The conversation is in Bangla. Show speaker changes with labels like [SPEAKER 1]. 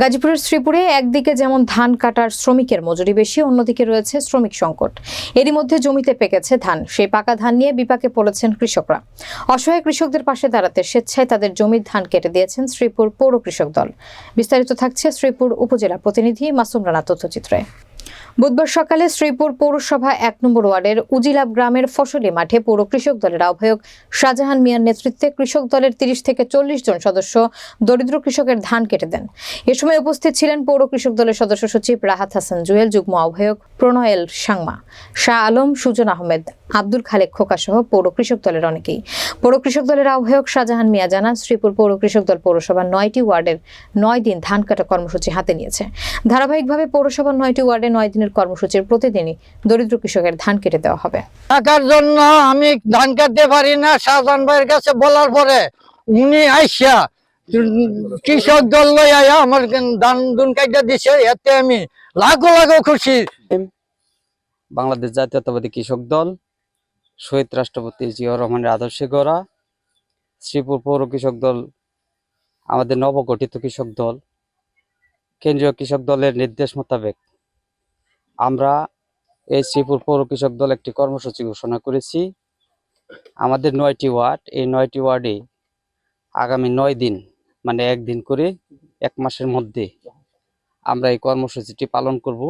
[SPEAKER 1] গাজীপুরের শ্রীপুরে একদিকে যেমন ধান কাটার শ্রমিকের মজুরি বেশি, অন্যদিকে রয়েছে শ্রমিক সংকট। এরই মধ্যে জমিতে পেকেছে ধান। সেই পাকা ধান নিয়ে বিপাকে পড়েছেন কৃষকরা। অসহায় কৃষকদের পাশে দাঁড়াতে স্বেচ্ছায় তাদের জমির ধান কেটে দিয়েছেন শ্রীপুর পৌর কৃষক দল। বিস্তারিত থাকছে শ্রীপুর উপজেলা প্রতিনিধি মাসুম রানা তথ্যচিত্রে। বুধবার সকালে শ্রীপুর পৌরসভা এক নম্বর ওয়ার্ডের উজিলাব গ্রামের ফসলি মাঠে পৌর কৃষক দলের আহ্বায়ক শাহজাহান মিয়ার নেতৃত্বে কৃষক দলের তিরিশ থেকে চল্লিশ জন সদস্য দরিদ্র কৃষকের ধান কেটে দেন। এ সময় উপস্থিত ছিলেন পৌর কৃষক দলের সদস্য সচিব রাহাত হাসান জুয়েল, যুগ্ম আহ্বায়ক প্রণয়েল সাংমা, শাহ আলম, সুজন আহমেদ, আব্দুল খালেক খোকা সহ পৌর কৃষক দলের অনেকেই। পৌর কৃষক দলের আহ্বায়ক শাহজাহান মিয়া জানান, শ্রীপুর পৌর কৃষক দল পৌরসভার নয়টি ওয়ার্ডের নয় দিন ধান কাটা কর্মসূচি হাতে নিয়েছে। ধারাবাহিকভাবে পৌরসভার নয়টি ওয়ার্ডে নয় দিনের কর্মসূচির প্রতিদিনই দরিদ্র কৃষকের ধান কেটে দেওয়া হবে।
[SPEAKER 2] টাকার জন্য আমি ধান কাটতে পারি না শাহজাহান ভাইয়ের কাছে বলার পরে উনি আইসা কৃষক দল লই আয়া আমার ধান দুন কাটা দিছে এতে আমি লাখো লাখো খুশি।
[SPEAKER 3] বাংলাদেশ জাতীয়তাবাদী কৃষক দল শহীদ রাষ্ট্রপতি জিয়াউর রহমানের আদর্শে গড়া শ্রীপুর পৌর কৃষক দল আমাদের নবগঠিত কৃষক দল কেন্দ্রীয় কৃষক দলের নির্দেশ মোতাবেক আমরা এই শ্রীপুর পৌর কৃষক দল একটি কর্মসূচি ঘোষণা করেছি। আমাদের নয়টি ওয়ার্ড, এই নয়টি ওয়ার্ডে আগামী নয় দিন মানে একদিন করে, এক মাসের মধ্যে আমরা এই কর্মসূচিটি পালন করব।